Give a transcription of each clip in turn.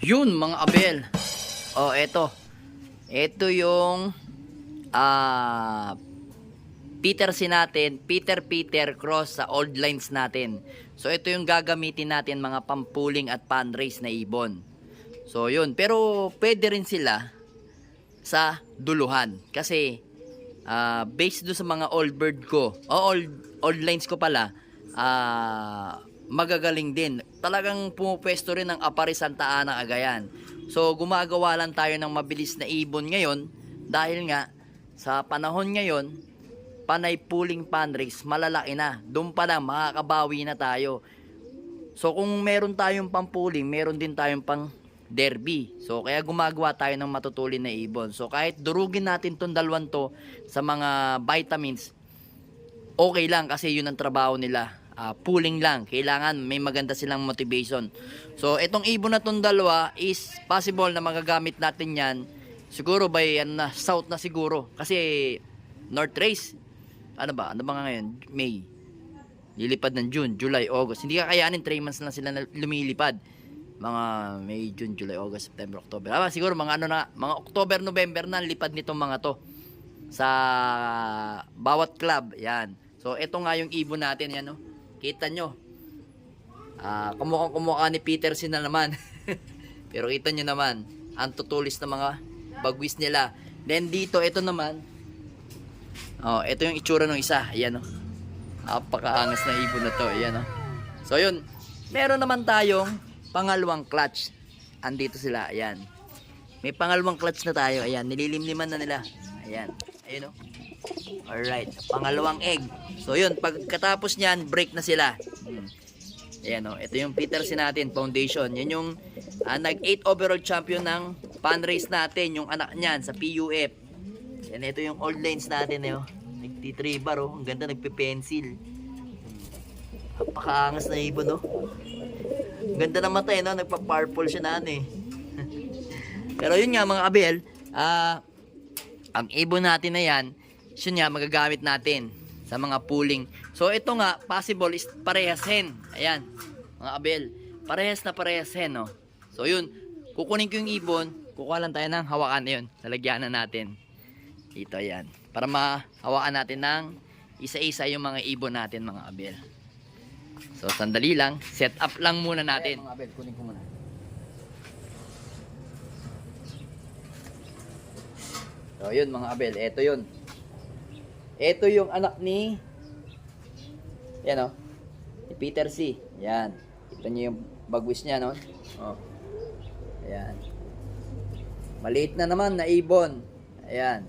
Yun mga abel. Oh, eto. Ito yung ah Peter si natin, Peter Peter cross sa old lines natin. So ito yung gagamitin natin mga pampuling at pan-race na ibon. So yun, pero pwede rin sila sa duluhan kasi ah based do sa mga old bird ko, o old old lines ko pala, ah magagaling din. Talagang pumupwesto rin ng Apari Santa Ana Agayan. So gumagawa lang tayo ng mabilis na ibon ngayon dahil nga sa panahon ngayon panay pooling race, malalaki na. Doon pa lang, makakabawi na tayo. So kung meron tayong pampuling, meron din tayong pang derby. So kaya gumagawa tayo ng matutulin na ibon. So kahit durugin natin tong dalawang to sa mga vitamins, okay lang kasi yun ang trabaho nila. Ah, pooling lang. Kailangan may maganda silang motivation. So itong ibon na tong dalawa is possible na magagamit natin yan siguro by ano na, south na siguro. Kasi north race, ano ba? Ano ba nga ngayon? May. Lilipad ng June, July, August. Hindi kakayanin, 3 months lang sila lumilipad. Mga May, June, July, August, September, October. Ah, siguro mga ano na, mga October, November na lipad nitong mga to. Sa bawat club, yan. So, ito nga yung ibon natin, yan, no? Kita nyo. Ah, kumukhang kumukha ni Peterson na naman. Pero kita nyo naman, ang tutulis ng mga bagwis nila. Then dito, ito naman, Oh, ito yung itsura ng isa. Ayan oh. Napakaangas na ibon na to. Ayan oh. So yun, meron naman tayong pangalawang clutch. Andito sila. Ayan. May pangalawang clutch na tayo. Ayan, nililimliman na nila. Ayan. Ayun oh. Alright, pangalawang egg. So yun, pagkatapos niyan, break na sila. Hmm. Ayan oh, ito yung Peterson natin, foundation. Yan yung ah, nag-8 overall champion ng pan natin, yung anak niyan sa PUF. Yan, ito yung old lines natin eh. Oh. Nagtitribar oh. Ang ganda, nagpe-pencil. Napakaangas na ibon oh. Ang ganda ng mata eh, no? Nagpa-purple siya na ano eh. Pero yun nga mga abel, ah, ang ibon natin na yan, yun nga magagamit natin sa mga pooling. So ito nga, possible is parehas hen. Ayan, mga abel. Parehas na parehas hen, no? So yun, kukunin ko yung ibon, kukuha lang tayo ng hawakan na yun. Lalagyanan natin. Dito, ayan. Para mahawakan natin ng isa-isa yung mga ibon natin, mga abel. So, sandali lang. Set up lang muna natin. Mga abel, kunin ko muna. So, yun mga abel. Ito yun. Ito yung anak ni yan o. Ni Peter C. Yan. Ito niyo yung bagwis niya, no? Oh. Ayan. Maliit na naman na ibon. Ayan.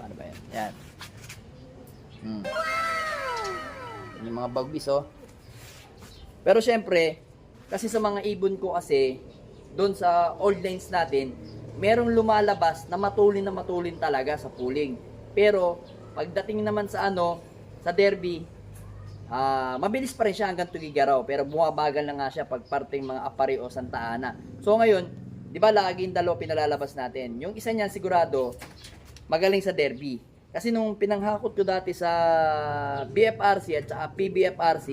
Paano ba yan? Ayan. Hmm. Yung mga bagwis, oh. Pero syempre, kasi sa mga ibon ko kasi, doon sa old lines natin, merong lumalabas na matulin na matulin talaga sa pooling. Pero, Pagdating naman sa ano, sa derby, uh, mabilis pa rin siya hanggang Tugigaraw pero bumabagal na nga siya pag parting mga Apari o Santa Ana. So ngayon, 'di ba lagi yung dalawa pinalalabas natin. Yung isa niyan sigurado magaling sa derby. Kasi nung pinanghakot ko dati sa BFRC at sa PBFRC,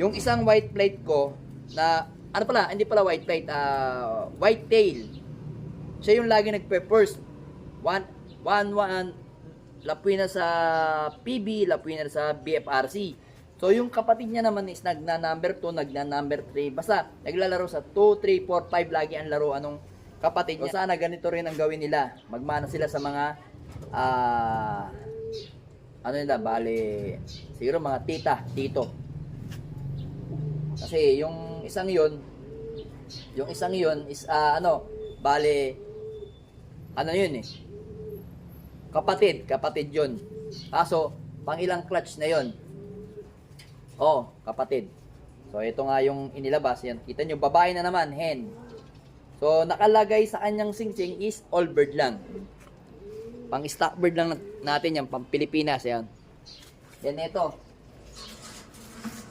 yung isang white plate ko na ano pala, hindi pala white plate, uh, white tail. Siya yung lagi nagpe-first. 1 1 1 lapuy na sa PB, lapuy na sa BFRC. So yung kapatid niya naman is nagna number 2, nagna number 3. Basta naglalaro sa 2, 3, 4, 5 lagi ang laro anong kapatid niya. So sana ganito rin ang gawin nila. Magmana sila sa mga uh, ano nila, bale siguro mga tita, tito. Kasi yung isang yon yung isang yon is uh, ano, bale ano yun eh Kapatid, kapatid yon. Kaso, pang ilang clutch na yon. Oh, kapatid. So, ito nga yung inilabas. Yan. Kita nyo, babae na naman, hen. So, nakalagay sa kanyang singsing is all bird lang. Pang stock bird lang natin yan, pang Pilipinas. Yan. Yan, ito.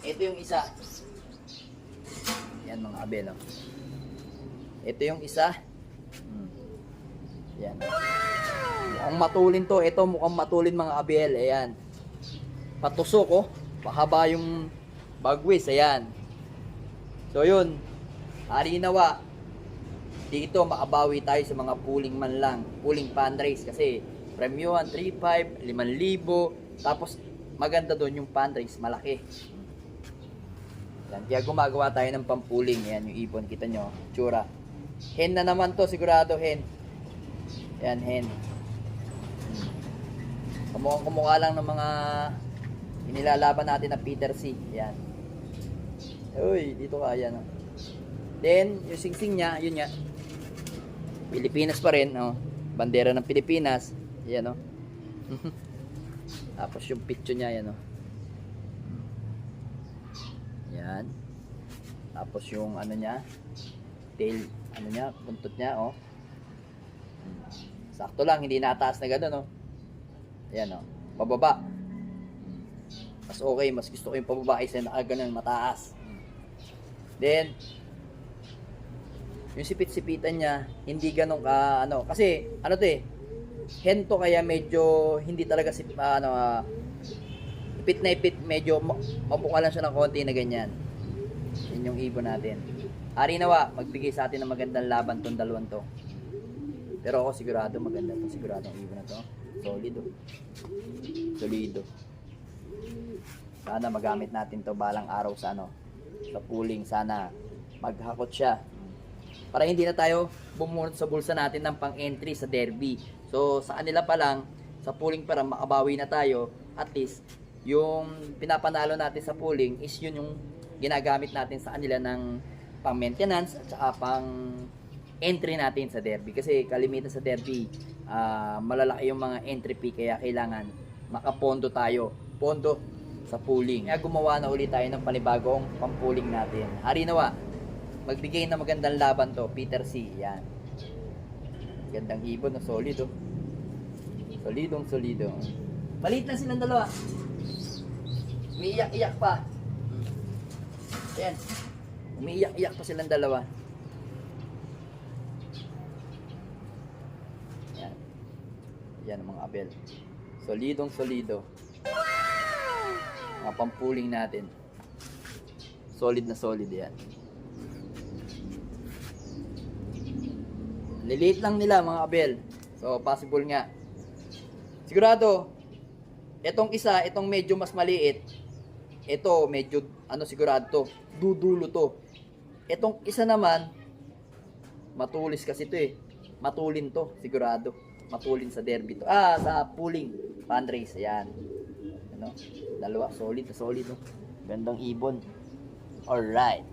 Ito yung isa. Yan, mga abel. Ito yung isa. Hmm. Yan. Mukhang matulin to. Ito mukhang matulin mga abel. Ayan. Patusok oh. Pahaba yung bagwis. Ayan. So yun. Harinawa, dito makabawi tayo sa mga pooling man lang. Pooling fundraise kasi premium 3,500, 5,000. Tapos maganda doon yung fundraise, malaki. Yan, kaya gumagawa tayo ng pampuling. Yan yung ibon, kita nyo, tsura. Hen na naman to, sigurado hen. Yan, hen. Kumukhang kumukha lang ng mga inilalaban natin na Peter C. Yan. Uy, dito ka, yan. Oh. Then, yung singsing niya, yun nga. Pilipinas pa rin, oh. Bandera ng Pilipinas. Yan, oh. Tapos yung picture niya, yan, oh. Yan. Tapos yung ano niya, tail, ano niya, buntot niya, oh. Sakto lang, hindi nataas na gano'n, oh. Yan, oh. Pababa. Mas okay, mas gusto ko yung pababa kaysa naka ganun, mataas. Then, yung sipit-sipitan niya, hindi ganun ka, ano, kasi, ano to eh, hento kaya medyo, hindi talaga sip, ah, ano, ah, ipit na ipit, medyo ma- mabuka lang siya ng konti na ganyan. Yun yung ibon natin. Ari nawa, magbigay sa atin ng magandang laban tong dalawang to. Pero ako sigurado maganda to, sigurado ang ibon na to. Solido. Solido. Sana magamit natin to balang araw sa ano, sa pooling. Sana maghakot siya. Para hindi na tayo bumunot sa bulsa natin ng pang-entry sa derby. So, sa kanila pa lang, sa pooling para makabawi na tayo, at least, yung pinapanalo natin sa pooling is yun yung ginagamit natin sa kanila ng pang-maintenance at saka pang entry natin sa derby. Kasi kalimitan sa derby, ah, malalaki yung mga entry fee kaya kailangan makapondo tayo. Pondo sa pooling. Kaya gumawa na ulit tayo ng panibagong pang-pooling natin. Hari nawa, magbigay na magandang laban to, Peter C. Yan. Gandang ibon na solid oh. Solidong solido. Maliit lang silang dalawa. Umiiyak-iyak pa. Yan. Umiiyak-iyak pa silang dalawa. Yan mga abel. Solidong solido. Mga pampuling natin. Solid na solid yan. Liliit lang nila mga abel. So possible nga. Sigurado, itong isa, itong medyo mas maliit, ito medyo ano sigurado to, dudulo to. Itong isa naman, matulis kasi to eh. Matulin to, sigurado matulin sa derby to. Ah, sa pooling. Fundraise, ayan. Ano? Dalawa, solid, solid. Oh. Gandang ibon. Alright.